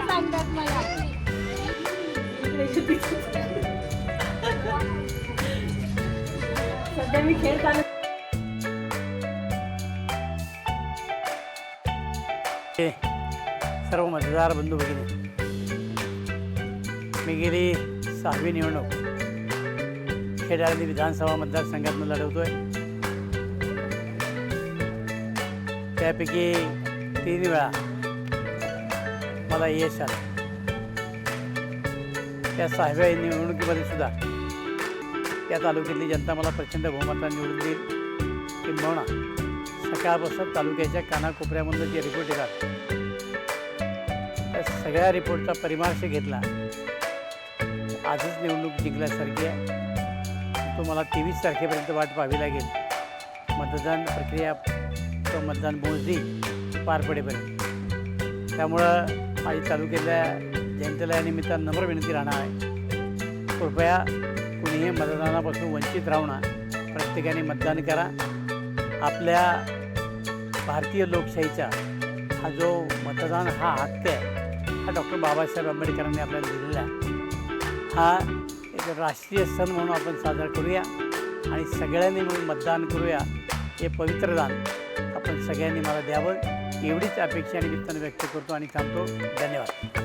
सांगतात मला. सध्या मी खेळ चालू हे सर्व मतदार बंधू भगिनी. मी गेली सहावी निवडणूक. खेडाळी विधानसभा मतदारसंघातून लढवतोय. त्यापैकी तीन वेळा मला यश आलं. त्या सहाव्या निवडणुकीमध्ये सुद्धा या तालुक्यातली जनता मला प्रचंड बहुमतात निवडून देईल. किंबहुना सकाळपासून तालुक्याच्या कानाकोपऱ्यामधून जे रिपोर्ट येतात त्या सगळ्या रिपोर्टचा परिमार्श घेतला. आजच निवडणूक जिंकल्यासारखी आहे. तुम्हाला तेवीस तारखेपर्यंत वाट पाहावी लागेल. मतदान प्रक्रिया तो मतदान मोजणी पार पडेपर्यंत. त्यामुळं माझी तालुक्यातल्या जनतेला या निमित्तानं नम्र विनंती राहणार आहे. कृपया कुणीही मतदानापासून वंचित राहू ना प्रत्येकाने मतदान करा. आपल्या भारतीय लोकशाहीचा हा जो मतदान हा हक्क आहे हा डॉक्टर बाबासाहेब आंबेडकरांनी आपल्याला दिलेला हा एक राष्ट्रीय सण म्हणून आपण साजरा करूया आणि सगळ्यांनी मिळून मतदान करूया हे पवित्र दान आपण सगळ्यांनी मला द्यावं. एवढीच अपेक्षा निमित्तानं व्यक्त करतो आणि सांगतो धन्यवाद.